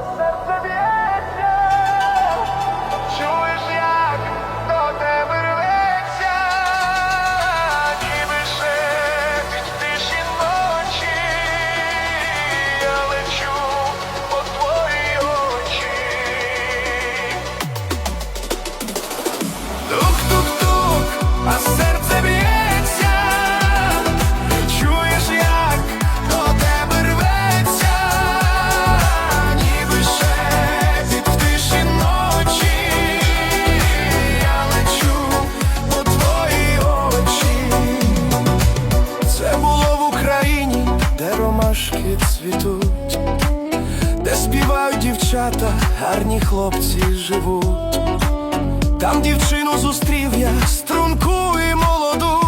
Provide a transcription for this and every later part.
а Україні, де ромашки цвітуть, де співають дівчата, гарні хлопці живуть. Там дівчину зустрів я струнку і молоду,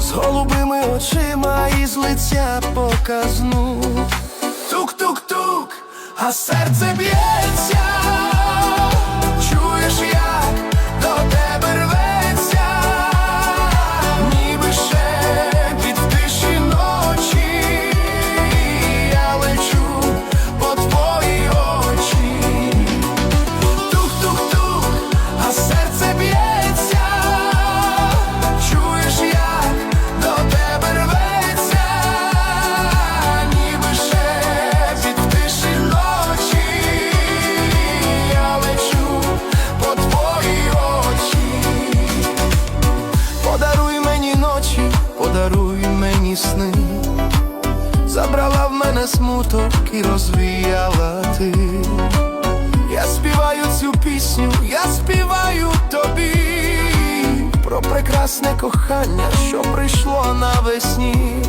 з голубими очима і з лиця показну. Тук-тук-тук, а серце б'ється. Сни. Забрала в мене смуток і розвіяла ти. Я співаю цю пісню, я співаю тобі про прекрасне кохання, що прийшло навесні.